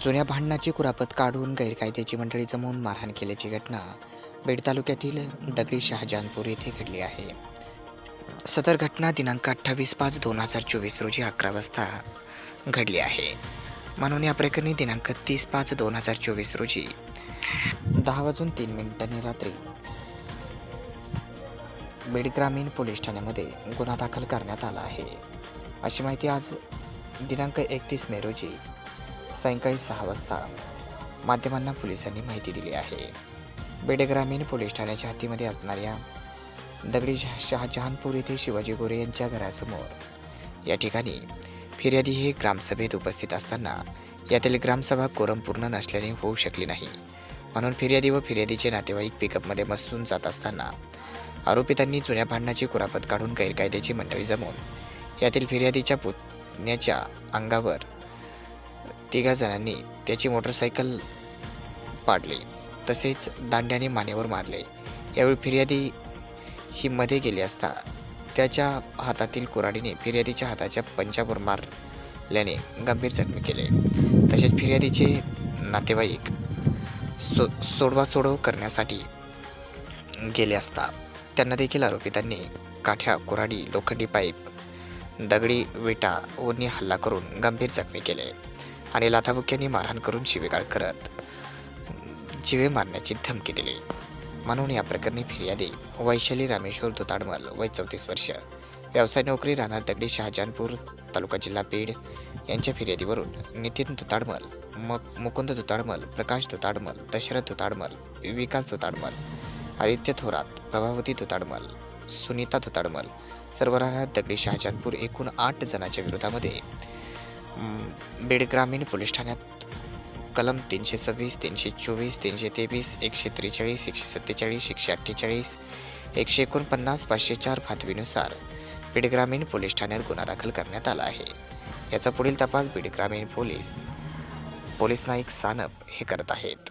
जुन्या भांडणाची कुरापत काढून गैरकायद्याची मंडळी जमवून मारहाण केल्याची घटना बीड तालुक्यातील दगडी शहाजहानपूर येथे घडली आहे. सदर घटना दिनांक अठ्ठावीस पाच दोन हजार चोवीस रोजी अकरा वाजता घडली आहे. म्हणून या प्रकरणी दिनांक तीस पाच दोन हजार चोवीस रोजी दहा वाजून तीन मिनिटांनी रात्री बीड ग्रामीण पोलीस ठाण्यामध्ये गुन्हा दाखल करण्यात आला आहे. अशी माहिती आज दिनांक एकतीस मे रोजी सायंकाळी सहा वाजता माध्यमांना पोलिसांनी माहिती दिली आहे. बेडे ग्रामीण पोलीस ठाण्याच्या हद्दीमध्ये असणाऱ्या दगडी शहाजहानपूर येथे शिवाजी गोरे यांच्या घरासमोर. या ठिकाणी फिर्यादी हे ग्रामसभेत उपस्थित असताना यातील ग्रामसभा कोरम पूर्ण नसल्याने होऊ शकली नाही. म्हणून फिर्यादी व फिर्यादीचे नातेवाईक पिकअपमध्ये बसून जात असताना आरोपितांनी जुन्या भांडणाची कुरापत काढून गैरकायद्याची मंडळी जमवून यातील फिर्यादीच्या पुतण्याच्या अंगावर तिघा जणांनी त्याची मोटरसायकल पाडली. तसेच दांड्याने मानेवर मारले. यावेळी फिर्यादी ही मध्ये गेली असता त्याच्या हातातील कुऱ्हाडीने फिर्यादीच्या हाताच्या पंचावर मारल्याने गंभीर जखमी केले. तसेच फिर्यादीचे नातेवाईक सो सोडवा सोडव करण्यासाठी गेले असता त्यांना देखील आरोपितांनी काठ्या कुऱ्हाडी लोखंडी पाईप दगडी विटा ओनी हल्ला करून गंभीर जखमी केले. आणि लाथाबुक्यांनी मारहाण करून शिवेगाळ करत जिवे मारण्याची धमकी दिली. म्हणून या प्रकरणी फिर्यादी वैशाली रामेश्वर दुताडमल वय चौतीस वर्ष व्यवसाय नोकरी राहणार दगडी शहाजहानपूर तालुका जिल्हा बीड यांच्या फिर्यादीवरून नितीन दुताडमल मक मुकुंद दुताडमल प्रकाश दुताडमल दशरथ दुताडमल विकास दुताडमल आदित्य थोरात प्रभावती दुताडमल सुनीता दुताडमल सर्व राहणार दगडी शहाजहानपूर एकूण आठ जणांच्या विरोधामध्ये. बीड ग्रामीण पोलीस ठाण्यात कलम तीनशे सव्वीस तीनशे चोवीस तीनशे तेवीस एकशे त्रेचाळीस एकशे सत्तेचाळीस एकशे अठ्ठेचाळीस एकशे एकोणपन्नास पाचशे चार भातवीनुसार बीड ग्रामीण पोलीस ठाण्यात गुन्हा दाखल करण्यात आला आहे. याचा पुढील तपास बीड ग्रामीण पोलीस पोलीस नाईक सानप हे करत आहेत.